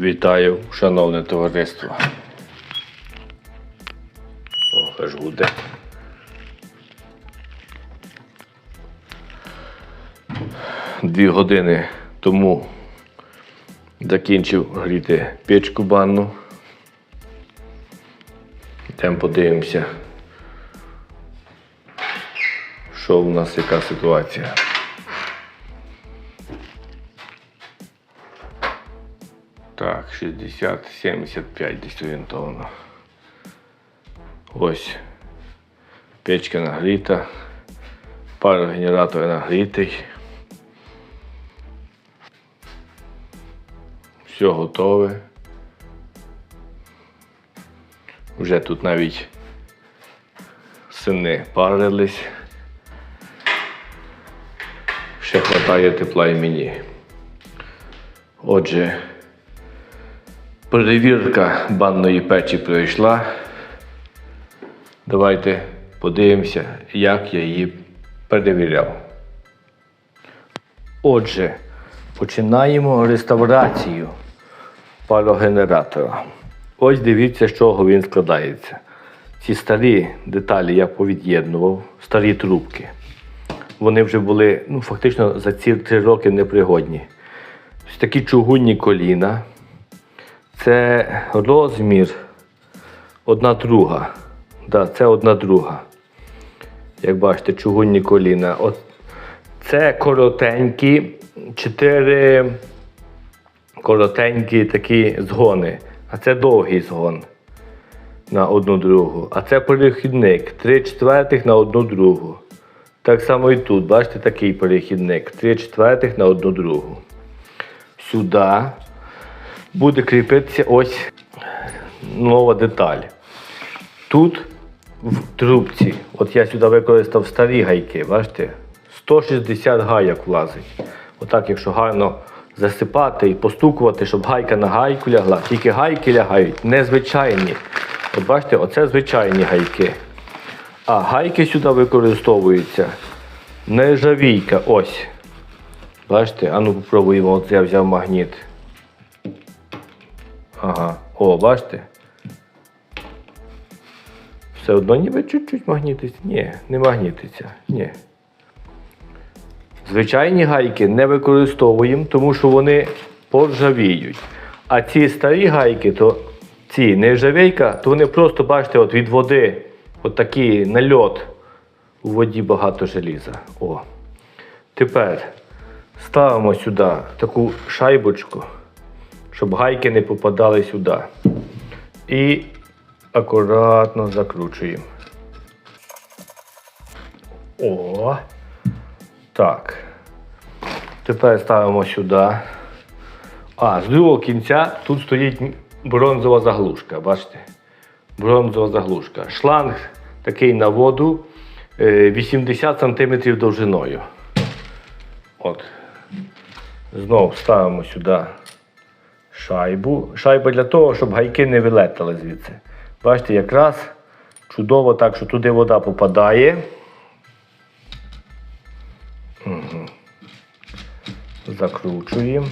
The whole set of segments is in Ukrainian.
Вітаю, шановне товариство. О, аж гуде. Дві години тому закінчив гріти печку банну. Йдемо подивимося, що у нас яка ситуація. Так, 60, 75 десь орієнтовно. Ось. Печка нагріта. Парогенератор нагрітий. Все готове. Вже тут навіть сини парились. Ще хватає тепла і мені. Отже, перевірка банної печі пройшла. Давайте подивимося, як я її перевіряв. Отже, починаємо реставрацію парогенератора. Ось дивіться, з чого він складається. Ці старі деталі я повід'єднував, старі трубки. Вони вже були ну, фактично за ці три роки непригодні. Ось такі чугунні коліна. Це розмір одна друга. Да, це одна друга. Як бачите, чугунні коліна. От це коротенькі, чотири коротенькі такі згони. А це довгий згон на одну другу. А це перехідник. Три четвертих на одну другу. Так само і тут, бачите, такий перехідник. Три четвертих на одну другу. Сюди буде кріпитися ось нова деталь. Тут в трубці, от я сюди використав старі гайки, бачите, 160 гайок влазить. Отак, якщо гарно засипати і постукувати, щоб гайка на гайку лягла. Тільки гайки лягають незвичайні. От бачите, оце звичайні гайки. А гайки сюди використовуються нержавійка. Ось. Бачите, а ну попробуємо, от я взяв магніт. Ага. О, бачите? Все одно ніби чуть-чуть магнітиться. Ні, не магнітиться. Ні. Звичайні гайки не використовуємо, тому що вони поржавіють. А ці старі гайки, то ці нержавійка, то вони просто, бачите, от від води, от такий нальот. У воді багато желіза. О. Тепер ставимо сюди таку шайбочку, щоб гайки не попадали сюди. І акуратно закручуємо. О. Так. Тепер ставимо сюди. А, з другого кінця тут стоїть бронзова заглушка, бачите? Бронзова заглушка. Шланг такий на воду е, 80 см довжиною. От. Знову ставимо сюди шайбу. Шайба для того, щоб гайки не вилетали звідси. Бачите, якраз чудово так, що туди вода попадає. Угу. Закручуємо.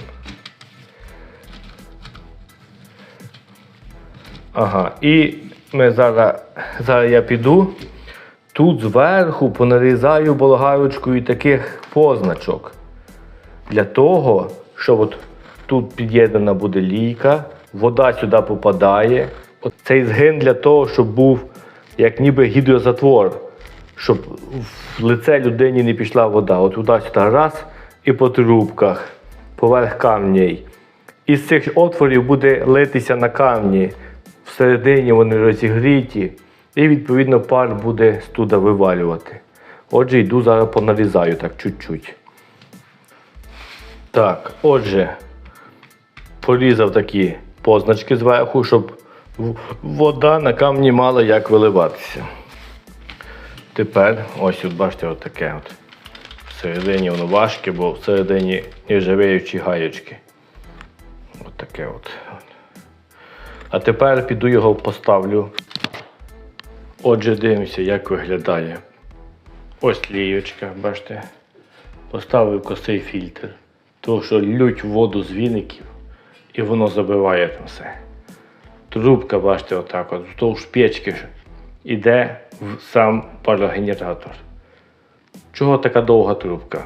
Ага, і ми зараз, зараз я піду. Тут зверху понарізаю болгарочкою таких позначок. Для того, щоб от тут під'єднана буде лійка, вода сюди попадає. Цей згин для того, щоб був як ніби гідрозатвор, щоб в лице людині не пішла вода. От туди-сюди раз і по трубках, поверх камней. Із цих отворів буде литися на камні. Всередині вони розігріті, і відповідно пар буде з туди вивалювати. Отже, йду зараз понарізаю так чуть-чуть. Так, отже, порізав такі позначки зверху, щоб вода на камні мала як виливатися. Тепер, ось от бачите, от таке от. Всередині воно важке, бо всередині нержавіючі гаєчки. От таке от. А тепер піду його поставлю. Отже, дивимося, як виглядає. Ось лієчка, бачите. Поставив косий фільтр. Тому що лють воду з віників і воно забиває там все. Трубка, бачите, отак, от, вздовж печки ж іде в сам парогенератор. Чого така довга трубка?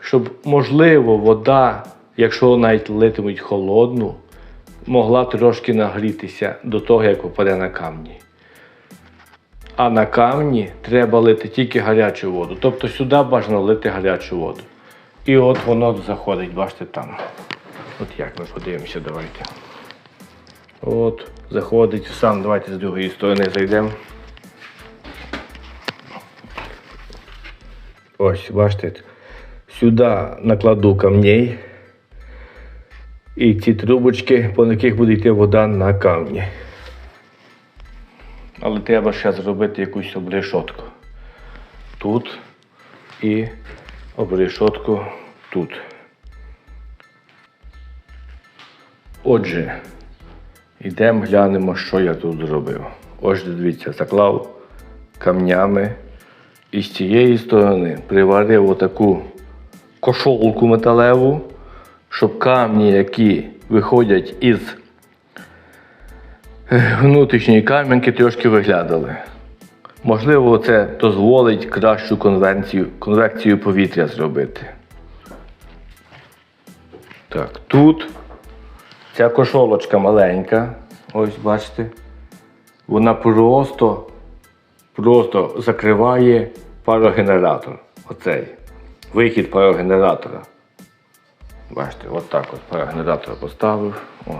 Щоб, можливо, вода, якщо навіть литимуть холодну, могла трошки нагрітися до того, як попаде на камні. А на камні треба лити тільки гарячу воду. Тобто сюди бажано лити гарячу воду. І от воно заходить, бачите там. От як ми подивимося, давайте. От, заходить сам, давайте з другої сторони зайдемо. Ось, бачите, сюди накладу камней. І ці трубочки, по яких буде йти вода на камні. Але треба ще зробити якусь обрешотку. Тут і обрешотку тут. Отже, йдемо глянемо, що я тут зробив. Ось дивіться, заклав камнями і з цієї сторони приварив отаку кошолку металеву, щоб камні, які виходять із е, внутрішньої кам'янки, трошки виглядали. Можливо, це дозволить кращу конвекцію, конвекцію повітря зробити. Так, тут ця кошолочка маленька, ось бачите, вона просто, просто закриває парогенератор. Оцей. Вихід парогенератора. Бачите, от так от парогенератор поставив. О.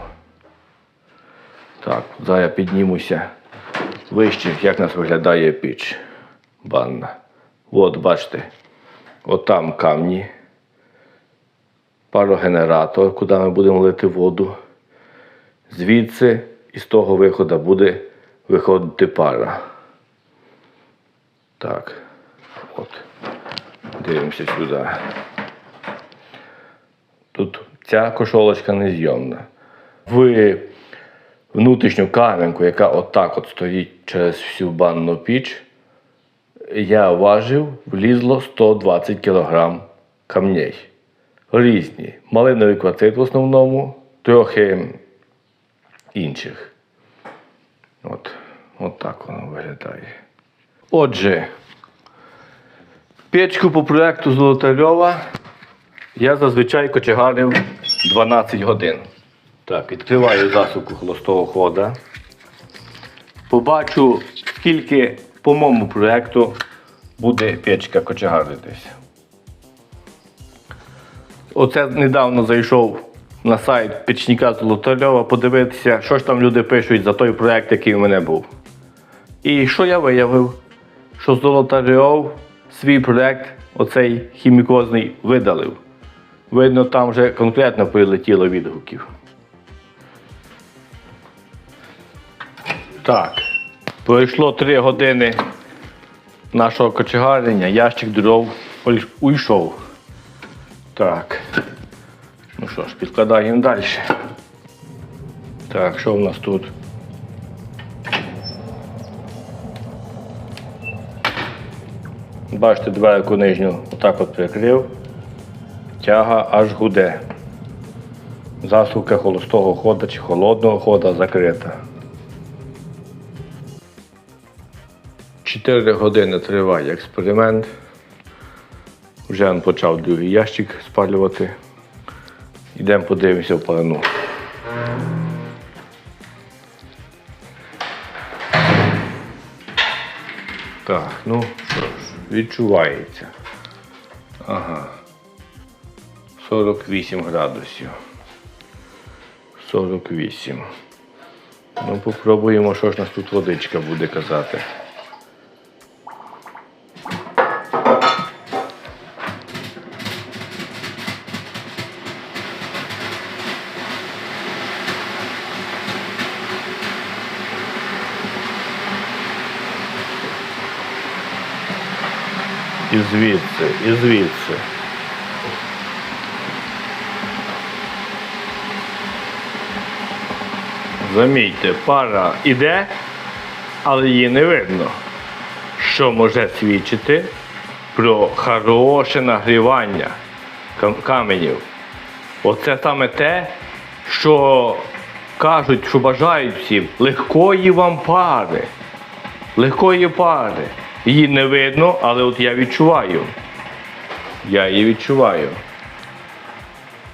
Так, зараз я піднімуся вище, як нас виглядає піч банна. От, бачите, от там камні. Парогенератор, куди ми будемо лити воду. Звідси із того виходу буде виходити пара. Так, от. Дивимося сюди. Тут ця кошолочка незйомна. В внутрішню кам'янку, яка отак от стоїть через всю банну піч, я важив, влізло 120 кг камней. Різні. Малиновий квацит в основному, трохи інших. От, от так воно виглядає. Отже, печку по проєкту Золотарьова я зазвичай кочегарив 12 годин. Так, відкриваю засувку холостого хода. Побачу, скільки по моєму проєкту буде печка кочегаритись. Оце недавно зайшов на сайт печника Золотарьова подивитися, що ж там люди пишуть за той проєкт, який у мене був. І що я виявив? Що Золотарьов свій проєкт, оцей хімікозний, видалив. Видно, там вже конкретно прилетіло відгуків. Так, пройшло 3 години нашого кочегарення, ящик дров уйшов. Так. Ну що ж, підкладаємо далі. Так, що в нас тут? Бачите, дверку нижню отак от прикрив. Тяга аж гуде. Засувка холостого хода чи холодного хода закрита. 4 години триває експеримент. Вже він почав другий ящик спалювати. Йдемо подивимося в парну. Так, ну що ж, відчувається. Ага. 48 градусів. 48. Ну, попробуємо, що ж нас тут водичка буде казати. І звідси. Замітьте, пара іде, але її не видно. Що може свідчити про хороше нагрівання каменів. Оце саме те, що кажуть, що бажають всім легкої вам пари. Легкої пари. Її не видно, але от я відчуваю. Я її відчуваю.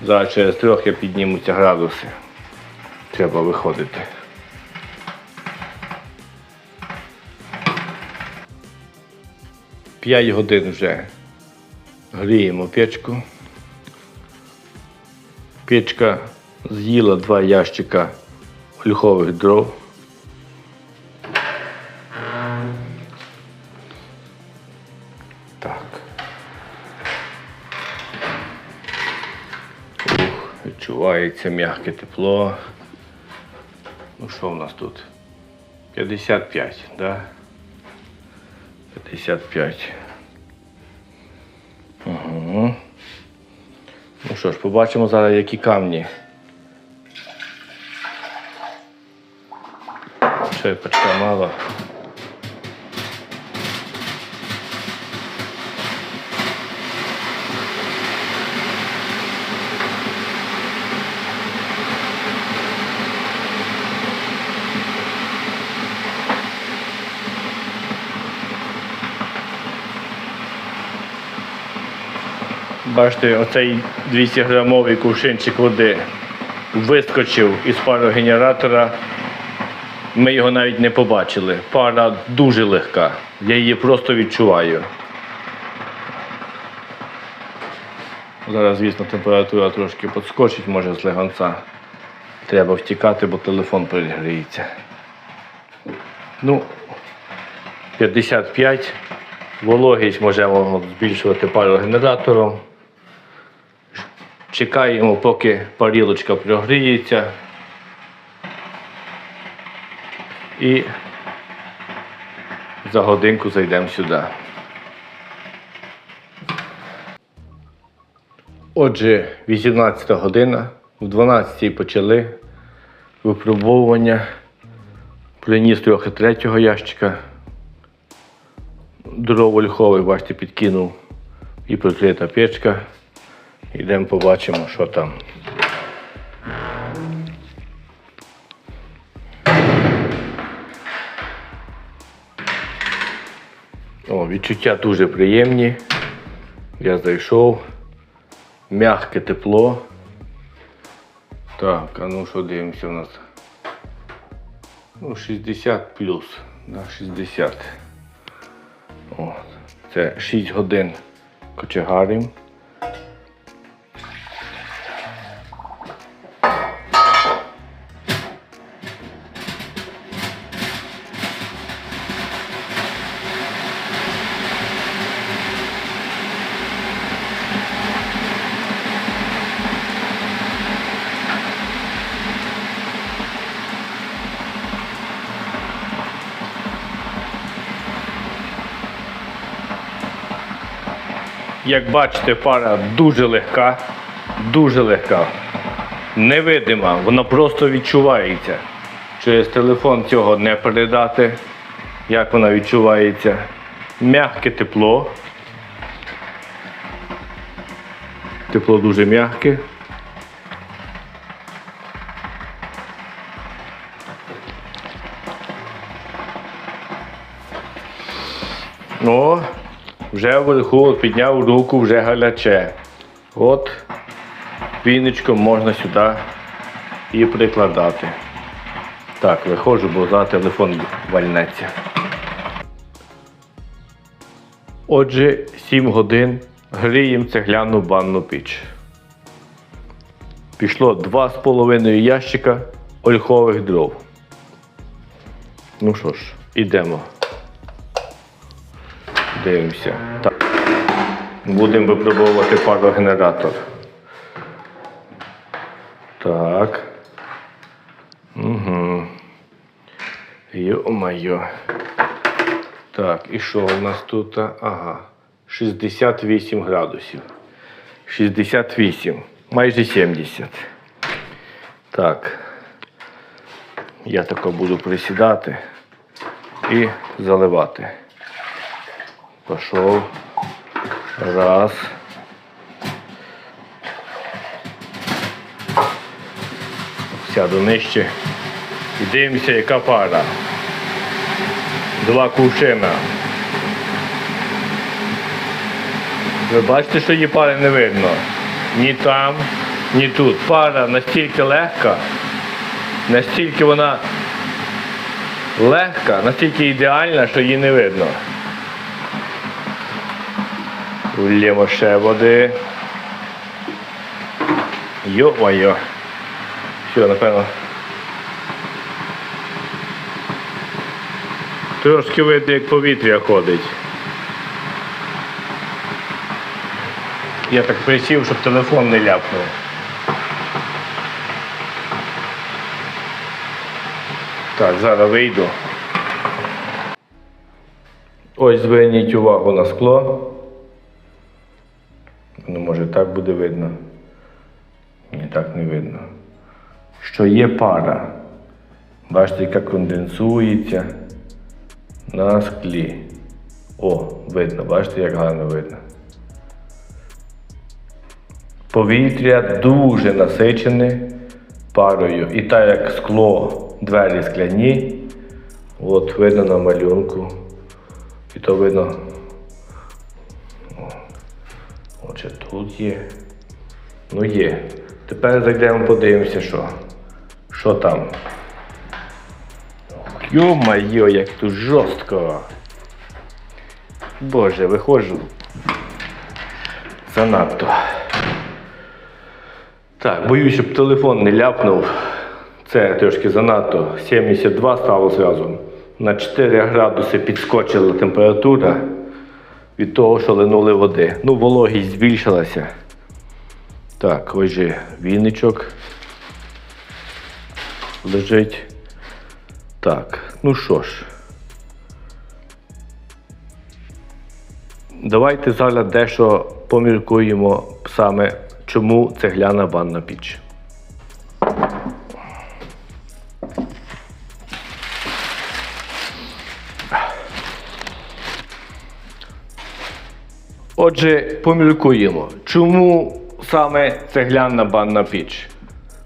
Зараз через трохи піднімуться градуси. Треба виходити. П'ять годин вже гріємо печку. Печка з'їла два ящика ольхових дров. Відчувається м'яке тепло. Ну що в нас тут? 55, да? 55. Угу. Ну що ж, побачимо зараз, які камні. Черпачка мало. Бачите, оцей 200 грамовий кувшинчик води вискочив із парогенератора. Ми його навіть не побачили. Пара дуже легка. Я її просто відчуваю. Зараз, звісно, температура трошки підскочить, може з легонця. Треба втікати, бо телефон перегріється. Ну, 55. Вологість можемо збільшувати парогенератором. Чекаємо, поки парілочка прогріється. І за годинку зайдемо сюди. Отже, 18 година, в 12 почали випробовування. Приніс трохи третього ящика. Дров ольховий, бачите, підкинув і прикрита печка. Йдемо побачимо, що там. О, відчуття дуже приємні. Я зайшов. Мягке тепло. Так, а ну що дивимося у нас? Ну, 60 плюс. Да, 60. О, це 6 годин кочегарим. Як бачите, пара дуже легка, дуже легка, невидима, вона просто відчувається. Через телефон цього не передати, як вона відчувається. Мягке тепло. Тепло дуже м'яке. О, вже вверху підняв руку, вже гаряче. От віночком можна сюди і прикладати. Так, виходжу, бо за телефон вальнеться. Отже, 7 годин гріємо цегляну банну піч. Пішло 2,5 ящика ольхових дров. Ну що ж, ідемо. Дивимося. Так. Будемо випробовувати парогенератор. Так. Угу. Йо-майо. Так, і що у нас тут? Ага. 68 градусів. 68. Майже 70. Так. Я тако буду присідати і заливати. Пошел. Раз. Сяду нижче. І дивимося, яка пара. Два кувшина. Ви бачите, що її пари не видно? Ні там, ні тут. Пара настільки легка, настільки вона легка, настільки ідеальна, що її не видно. Улємо ще води. Йо-моє. Все, напевно. Трошки видно, як повітря ходить. Я так присів, щоб телефон не ляпнув. Так, зараз вийду. Ось зверніть увагу на скло. Ну, може так буде видно. Ні, так не видно. Що є пара. Бачите, яка конденсується на склі. О, видно, бачите, як гарно видно. Повітря дуже насичене парою. І так як скло, двері скляні, от видно на малюнку. І то видно. Отже, тут є. Ну є. Тепер зайдемо, подивимося, що. Що там. Йо-майо, як тут жорстко. Боже, виходжу. Занадто. Так, боюсь, щоб телефон не ляпнув. Це трошки занадто. 72 стало зразу. На 4 градуси підскочила температура від того, що линули води. Ну, вологість збільшилася. Так, ось же віничок лежить. Так, ну що ж. Давайте зараз дещо поміркуємо саме, чому цегляна банна піч. Отже, поміркуємо, чому саме цегляна банна піч?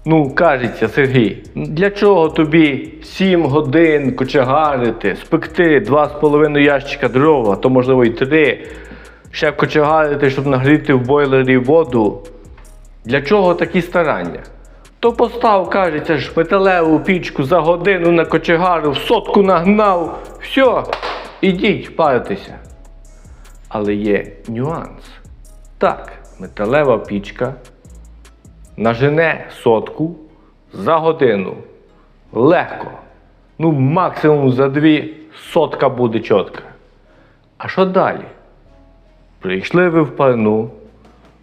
Ну, кажеться, Сергій, для чого тобі 7 годин кочегарити, спекти 2,5 ящика дрова, то можливо й 3, ще кочегарити, щоб нагріти в бойлері воду? Для чого такі старання? То постав, кажеться ж, металеву пічку за годину на кочегару, в сотку нагнав, все, ідіть паритися. Але є нюанс. Так, металева пічка нажене сотку за годину. Легко. Ну, максимум за дві сотка буде чітка. А що далі? Прийшли ви в парну,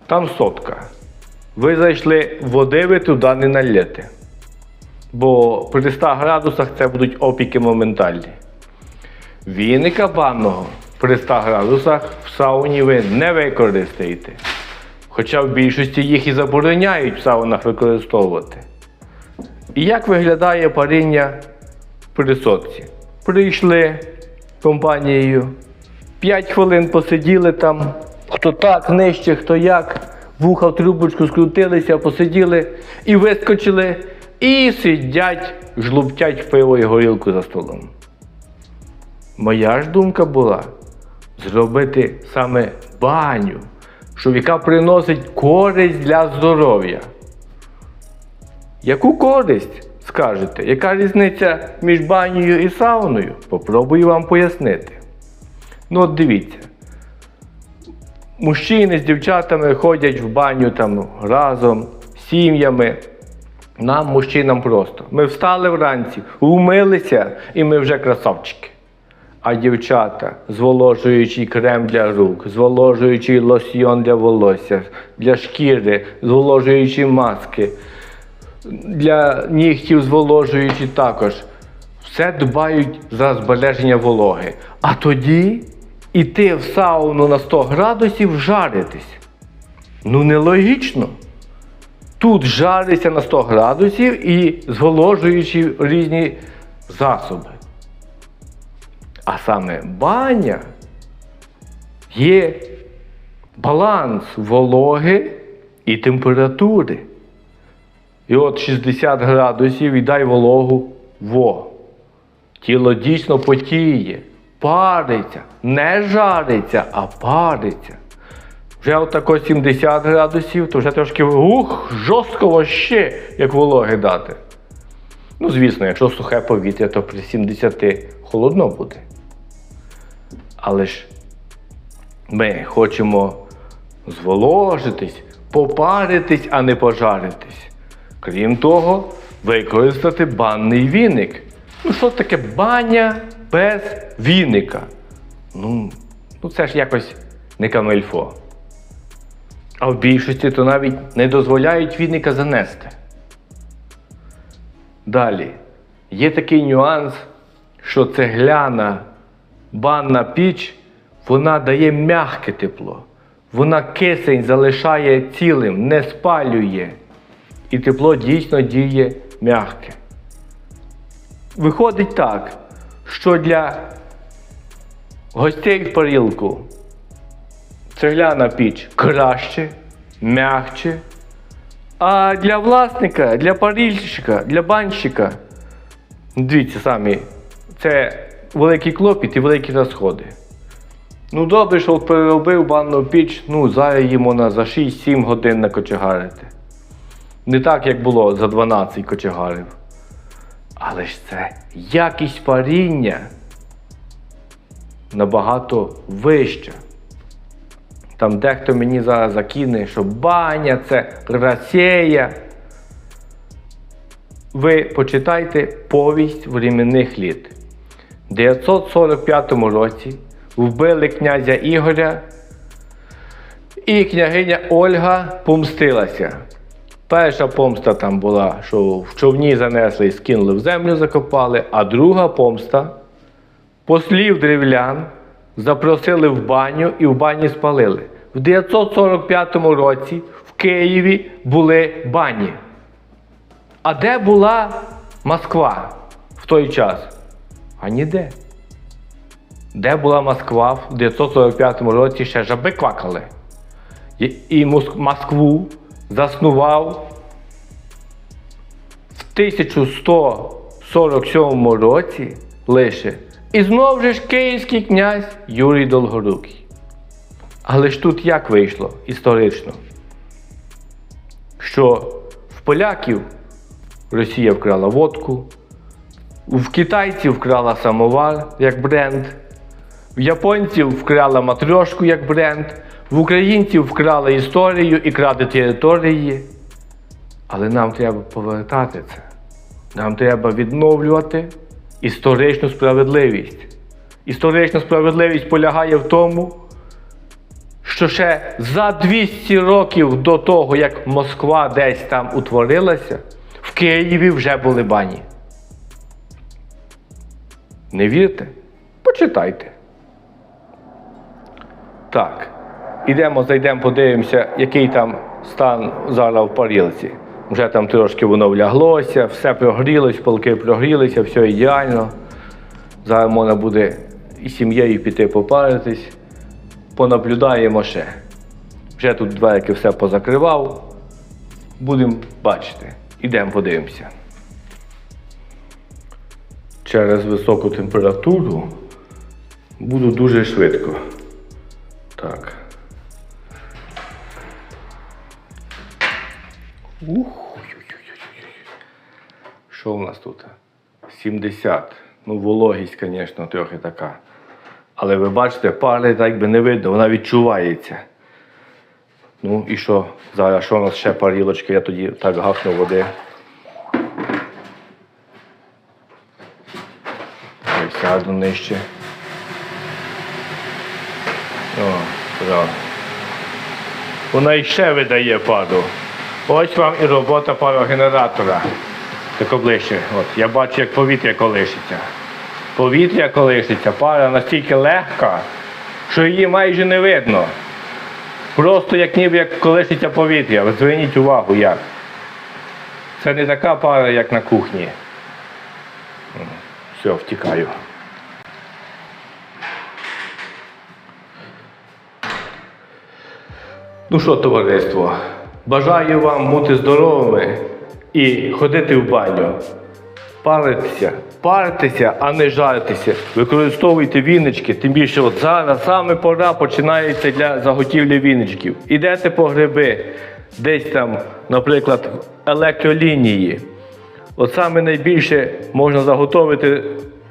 там сотка. Ви зайшли, води ви туди не налєте. Бо при 100 градусах це будуть опіки моментальні. Віника банного при 100 градусах в сауні ви не використаєте. Хоча в більшості їх і забороняють в саунах використовувати. І як виглядає паріння при сотці? Прийшли компанією, 5 хвилин посиділи там, хто так, нижче, хто як, вуха в трубочку скрутилися, посиділи і вискочили, і сидять, жлуптять пиво і горілку за столом. Моя ж думка була зробити саме баню, що яка приносить користь для здоров'я. Яку користь, скажете? Яка різниця між банею і сауною? Попробую вам пояснити. Ну от дивіться. Мужчини з дівчатами ходять в баню там разом, сім'ями. Нам, мужчинам, просто. Ми встали вранці, умилися і ми вже красавчики. А дівчата, зволожуючий крем для рук, зволожуючий лосьйон для волосся, для шкіри, зволожуючі маски, для нігтів зволожуючі також. Все дбають за збереження вологи. А тоді іти в сауну на 100 градусів жаритись. Ну нелогічно. Тут жариться на 100 градусів і зволожуючи різні засоби. А саме баня є баланс вологи і температури. І от 60 градусів і дай вологу во. Тіло дійсно потіє, париться, не жариться, а париться. Вже отако 70 градусів, то вже трошки ух, жорстко вообще, як вологи дати. Ну, звісно, якщо сухе повітря, то при 70 холодно буде. Але ж ми хочемо зволожитись, попаритись, а не пожаритись. Крім того, використати банний віник. Ну, що таке баня без віника? Ну, ну це ж якось не камельфо. А в більшості то навіть не дозволяють віника занести. Далі, є такий нюанс, що цегляна банна піч, вона дає м'яке тепло. Вона кисень залишає цілим, не спалює. І тепло дійсно діє м'яке. Виходить так, що для гостей в парілку цегляна піч краще, м'якче. А для власника, для парільщика, для банщика, дивіться самі, це великий клопіт і великі розходи. Ну добре, що переробив банну піч, ну зараз її можна за 6-7 годин накочегарити. Не так, як було за 12 кочегарів. Але ж це якість паріння набагато вища. Там дехто мені зараз закине, що баня це Росія. Ви почитайте повість временних літ. В 945 році вбили князя Ігоря, і княгиня Ольга помстилася. Перша помста там була, що в човні занесли і скинули в землю, закопали, а друга помста послів древлян запросили в баню і в бані спалили. В 945 році в Києві були бані. А де була Москва в той час? А ніде. Де була Москва в 945 році ще жаби квакали. І, Москву заснував в 1147 році лише. І знов же ж київський князь Юрій Долгорукий. Але ж тут як вийшло історично? Що в поляків Росія вкрала водку, в китайців вкрала самовар як бренд, в японців вкрала матрьошку як бренд, в українців вкрала історію і краде території. Але нам треба повертати це. Нам треба відновлювати історичну справедливість. Історична справедливість полягає в тому, що ще за 200 років до того, як Москва десь там утворилася, в Києві вже були бані. Не вірите? Почитайте. Так. Ідемо, зайдемо, подивимося, який там стан зараз в парілці. Вже там трошки воно вляглося, все прогрілось, полки прогрілися, все ідеально. Зараз можна буде і сім'єю піти попаритись. Понаблюдаємо ще. Вже тут дверки все позакривав. Будемо бачити. Ідемо подивимося. Через високу температуру буду дуже швидко. Так. Ух. Що в нас тут? 70. Ну, вологість, звісно, трохи така. Але ви бачите, пари так би не видно, вона відчувається. Ну і що? Зараз що у нас ще парілочки, я тоді так гахну води. Ой, нижче. О, правда. Вона іще видає пару. Ось вам і робота парогенератора. Тако ближче. От, я бачу, як повітря колишиться. Повітря колишиться, пара настільки легка, що її майже не видно. Просто як ніби як колишиться повітря. Зверніть увагу як. Це не така пара, як на кухні. Все, втікаю. Ну що, товариство, бажаю вам бути здоровими і ходити в баню. Паритися, паритися, а не жаритися. Використовуйте вінички, тим більше от зараз саме пора починається для заготівлі віничків. Ідете по гриби, десь там, наприклад, електролінії. От саме найбільше можна заготовити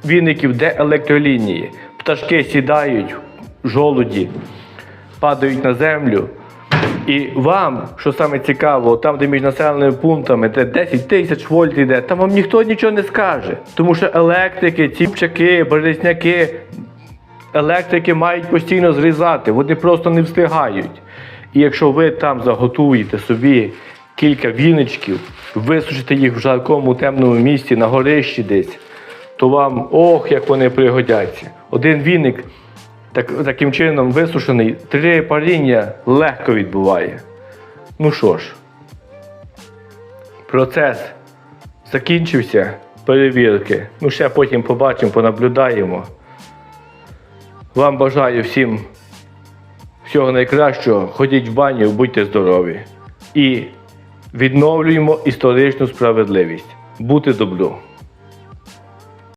віників, де електролінії. Пташки сідають, жолуді, падають на землю. І вам, що саме цікаво, там, де між населеними пунктами, де 10 тисяч вольт йде, там вам ніхто нічого не скаже. Тому що електрики, ціпчаки, березняки, електрики мають постійно зрізати, вони просто не встигають. І якщо ви там заготуєте собі кілька віничків, висушите їх в жаркому темному місці на горищі десь, то вам ох, як вони пригодяться. Один віник так, таким чином висушений, три паріння легко відбуває. Ну що ж, процес закінчився перевірки. Ну, ще потім побачимо, понаблюдаємо. Вам бажаю всім всього найкращого. Ходіть в баню, будьте здорові. І відновлюємо історичну справедливість. Бути добру.